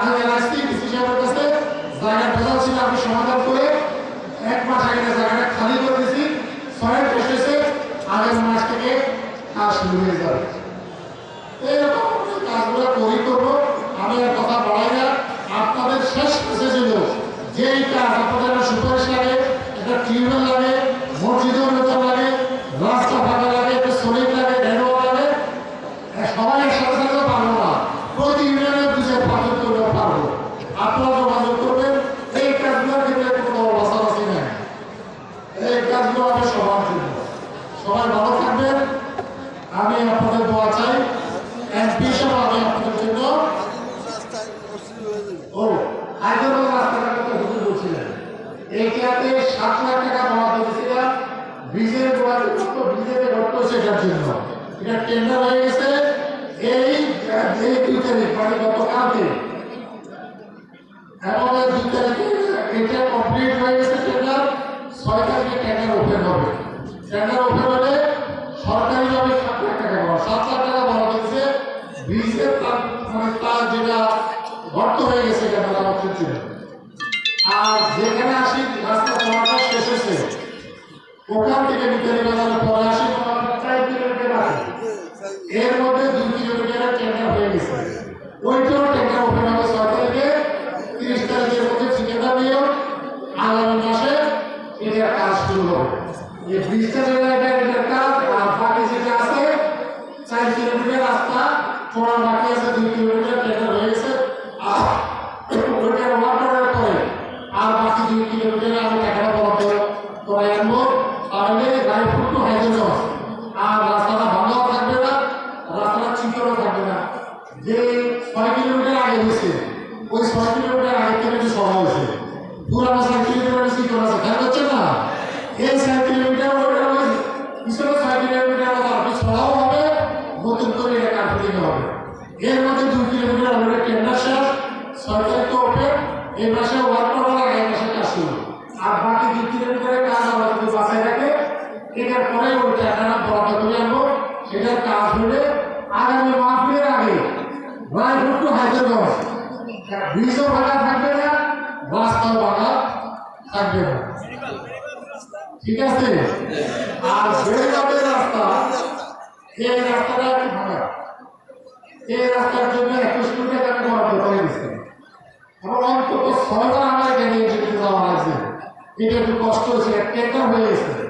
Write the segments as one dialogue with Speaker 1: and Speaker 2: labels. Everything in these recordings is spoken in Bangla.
Speaker 1: আমি আসছি কাছে জায়গা ভেজাল ছিল, আমি সমাধান করে এক মাস আগে জায়গাটা খালি করে আগামী মাস থেকে কাজ শুরু হয়ে যাবে এইরকম কাজগুলো করি করব আমি আর কথা বাড়াই না আপনাদের শেষ মেসেজ হলো যে এই কাজ আপনাদের একটা সুপারিশ লাগে একটা টিউবওয়েল লাগে মসজিদের বেতন লাগে রাস্তা ফাঁকা লাগে একটা শ্রমিক লাগে ড্যানও লাগে এ সবাই একসাথে থাকতে পারব না প্রতি ইউনিয়নের দু চার পাঁচজন করলেও পারব আপনারা যোগাযোগ করবেন এই কাজগুলোর ক্ষেত্রে কোনো বাসাবাসি নেই এই কাজগুলো আমি সবার জন্য সবাই ভালো থাকবেন আমি আপনাদের দোয়া চাই এমপি হিসাবে আমি আপনাদের জন্য ও হায়দ্রাবাদ রাস্তাটার কথা হুজুর বলছিলেন এইটাতে সাত লাখ টাকা বরাদ্দ দিয়েছিলাম। ব্রিজের ব্রিজের ঘটতো সেটার জন্য। এটা টেন্ডার হয়ে গেছে। এই এই দুই তারিখ মানে গতকালকে। এবং তারিখে এটা কমপ্লিট হয়ে গেছে টেন্ডার ছয় তারিখে টেন্ডার ওপেন হবে। টেন্ডার ওপেন হলে সরকারিভাবে সাত লাখ টাকা পাওয়া সাত লাখ টাকা বলা হয়েছে ব্রিজের তার মানে তার যেটা গর্ত হয়ে গেছে, এটা মেরামত ছিল। আর যেখানে আসি, রাস্তা চলাটা শেষ হয়েছে। ওখান থেকে মিতালি বাজারের পরে আসি চার কিলোমিটার এর মধ্যে দুই কিলোমিটারের টেন্ডার হয়ে গেছে। ওইটাও টেন্ডার ওপেন হবে ছয় তারিখে তিরিশ তারিখের মধ্যে ঠিকাদার নিয়েও আগামী মাসে এটার কাজ শুরু হবে। এই ব্রিজটা যেটা এটার কাজ আর বাকি যেটা আছে চার কিলোমিটার রাস্তা চড়া বাকি আছে দুই কিলোমিটার টেন্ডার হয়ে গেছে আর ওইটা ওয়ার করার পরে আর বাকি দুই কিলোমিটার আমি টাকাটা বরাদ্দ করে আনব তাহলে গাড়ি ফুটো হয়ে যাবে আর রাস্তাটা ভাঙাও থাকবে না রাস্তাটা চিকনও থাকবে না যে ছয় কিলোমিটার আগে হয়েছে ওই ছয় কিলোমিটার আগে থেকে একটু সরা হয়েছে পুরানো ছয় কিলোমিটার চিকন আছে খেয়াল হচ্ছে না এই ছয় কিলোমিটার ওইটা ওই পিছনে ছয় কিলোমিটার আপনি ছড়াও হবে নতুন করে এটা কার্পেটিং হবে এর মধ্যে দুই কিলোমিটার অলরেডি টেন্ডার শেষ ছয় তারিখ তো ওপেন এই মাসে ওয়ার্ক করার আগে এই মাসে কাজ শুরু আর বাকি দুই কিলোমিটারের কাজ আমরা যদি বাসায় রাখে এটার পরে ওই টাকাটা বরাদ্দ করে আনব, সেটার কাজ হলে আগামী মাহফিলের আগে রায়পুর টু হায়দ্রাবাদ ব্রিজও ভাড়া থাকবে না রাস্তাও ভাড়া থাকবে না। ঠিক আছে? আর বেড়ে রাস্তা এই রাস্তাটা একটু ভাঙা। এই রাস্তার জন্য একুশ কোটি টাকা বরাদ্দ করে দিচ্ছে এবং অন্তত ছয়বার আমার এটা একটু কষ্ট হয়েছে টেন্ডার হয়ে গেছে।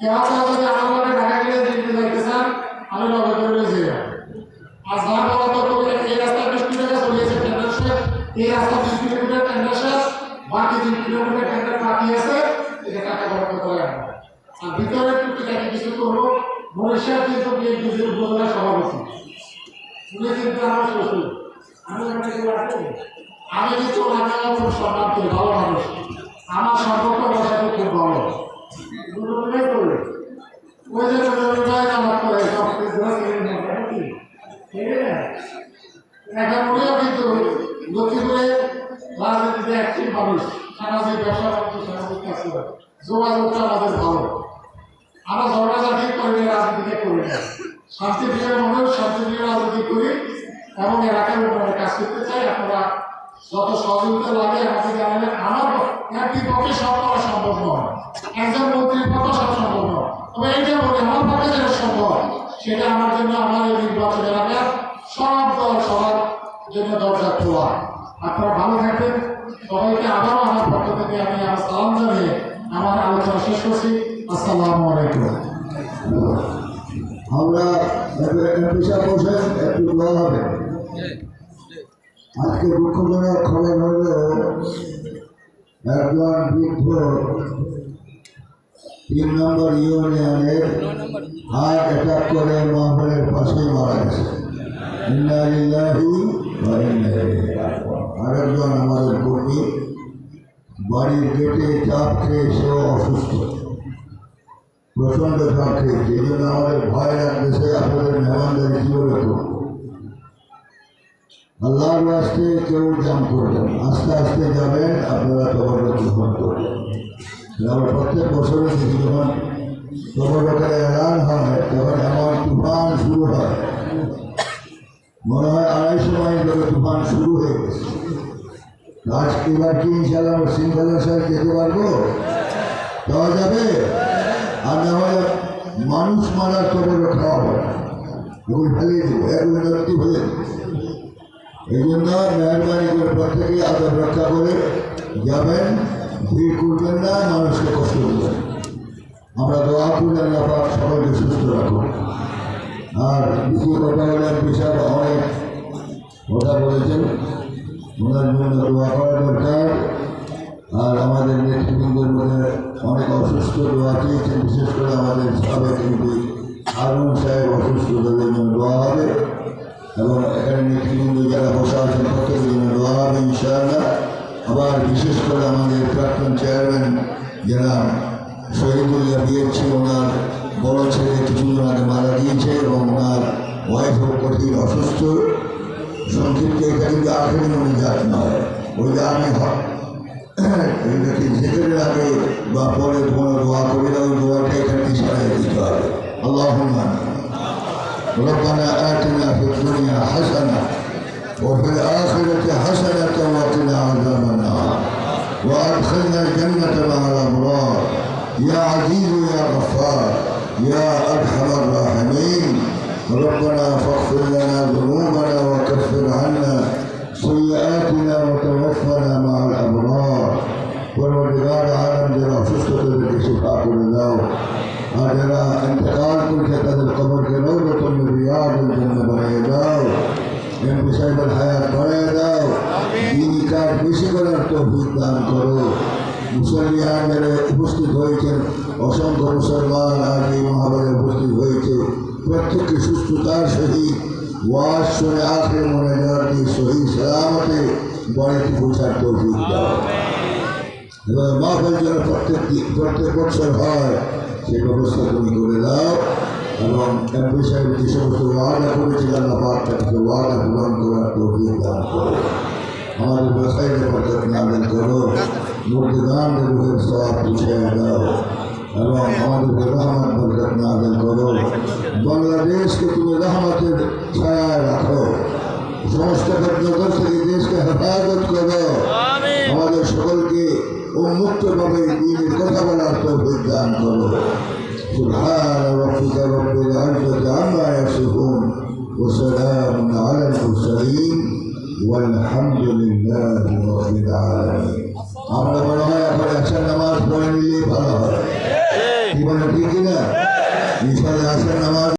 Speaker 1: কেউ যদি আমার ঢাকা গেলে চান আমি লগে করে আর এই রাস্তা বিশ কিলোমিটার চলিয়েছে টেন্ডার এই রাস্তা বিশ কিলোমিটার টেন্ডার দুই কিলোমিটার টেন্ডার বাকি এটা টাকা আর ভিতরে টুকিটাকি কিছু করব মনীষার কিন্তু কিন্তু আমার শ্বশুর আমি আমি কিন্তু ওনাকে সম্মান করি ভালো মানুষ। আমার সম্পর্ক ওর সাথে খুব ভালো। রাজনীতিতে একটি মানুষ সামাজিক ব্যবসা বাণিজ্য সামাজিক কাজ করে যোগাযোগটা আমাদের ভালো আমরা ঝগড়াঝাটি করি না করি না শান্তি প্রিয় মানুষ শান্তি প্রিয় রাজনীতি করি এবং এলাকার উন্নয়নের কাজ করতে চাই, আপনারা যত সহযোগিতা লাগে আমাকে জানাবেন আমার একটি পক্ষে সব করা সম্ভব নয়। একজন মন্ত্রীর পক্ষে সব সম্ভব নয়। তবে এইটা বলি আমার পক্ষে যেটা সম্ভব সেটা আমার জন্য আমার এই নির্বাচন এলাকার সব দল সবার জন্য দরজা খোলা। আপনারা ভালো থাকবেন। সবাইকে আবারও আমার পক্ষ থেকে আমি আমার সালাম জানিয়ে আমার আলোচনা শেষ করছি। আসসালামু আলাইকুম।
Speaker 2: আমরা পেশা বসে একটু দোয়া হবে। আজকে দুঃখজনক খবর হল, একজন বৃদ্ধ তিন নম্বর ইউনিয়নের হার্ট অ্যাটাক করে মহাপুরের পাশে মারা গেছে। আরেকজন আমাদের কর্মী, বাড়ির গেটে চাপ খেয়ে সেও অসুস্থ। প্রচণ্ড চাপ খেয়েছে। এই জন্য আমাদের ভয় লাগতেছে আপনাদের মেহমানদারি কীভাবে করব আল্লাহর রাস্তে কেউ জাম করবেন আস্তে আস্তে যাবেন, আপনারা তবরক গ্রহণ করবেন। আমরা প্রত্যেক বছরে দেখি যখন তবরকের এলান হয়, তখন এমন তুফান শুরু হয়। মনে হয় আড়াইশো মাইল ধরে তুফান শুরু হয়ে গেছে। আজ এবার কি ইনশাল্লাহ আমরা শৃঙ্খলা সাহেব যেতে পারব? যাওয়া যাবে? আর না হলে মানুষ মারার তবরক খাওয়া হবে এগুলো ফেলিয়ে দেবো এগুলো ফেলে দেবো। এই জন্য মেহরবানি করে প্রত্যেকে আদব রক্ষা করে যাবেন। ভিড় করবেন না মানুষকে কষ্ট দেবেন। আমরা দোয়া করি পাক সকলকে সুস্থ রাখুন আর দ্বিতীয় কথা হলেন বিশাল অনেক কথা বলেছেন। ওনার জন্য দোয়া করা দরকার। আর আমাদের নেতৃবৃন্দের মধ্যে অনেক অসুস্থ দোয়া চেয়েছেন, বিশেষ করে আমাদের সাবেক এমপি হারুন সাহেব। বিশেষ করে আমাদের প্রাক্তন চেয়ারম্যান যারা শহীদুল্লাহ দিয়েছে ওনার বড় ছেলে কিছুদিন আগে মারা গিয়েছে এবং ওনার ওয়াইফও কঠিন অসুস্থ সংক্ষিপ্ত এটা কিন্তু আখেরি মনে যাত নয় ওই যে আমি এটাকে যেতে আগে বা পরে কোনো দোয়া করে দাও ওই দোয়াটা এখানে ইশারায় দিতে হবে আল্লাহ ربنا آتنا في الدنيا حسنة وفي الآخرة حسنة الجنة مع الأبرار يا عزيز يا غفار يا أرحم الراحمين. ربنا فاغفر لنا ذنوبنا وكفر عنا سيئاتنا وتوفنا مع الأبرار. والوالدان عالم جرى فسقة بالكشف عقل الله أجرى انتقالكم كتاب القبر كنوبة من رياض الجنة بغيداء انبساط الحياة بغيداء ديني كار بشكل التوفيق دان کرو যারা উপস্থিত হয়েছেন। অসংখ্য মুসলমান আজ এই মহাবারে উপস্থিত হয়েছে। প্রত্যেককে সুস্থতার সহিত ওয়াজ শুনে আখরে মনে যাওয়ার দিয়ে সহি সালামতে বাড়িতে পৌঁছার তৌফিক এবার মাহফিল যেন প্রত্যেক প্রত্যেক বছর হয় সেই ব্যবস্থা তুমি করে দাও। এবং এমপি সাহেব যে সমস্ত ওয়াদা করেছিল আল্লাহ পাক তাকে ওয়াদা পূরণ করার তৌফিক করো আমাদের ব্যবসায়ীর বরকত নাজেল করো মুর্দিগানদের রুহের সওয়াব পিছিয়ে দাও এবং আমাদের রহমত বরকত নাজেল করো বাংলাদেশকে তুমি রহমতের ছায়ায় রাখো সমস্ত জগৎ থেকে দেশকে হেফাজত করো আমাদের সকলকে উন্মুক্তভাবে দিনের কথা বলার তৌফিক দান করো سبحان ربك رب العزة عما يصفون وسلام على المرسلين والحمد لله رب العالمين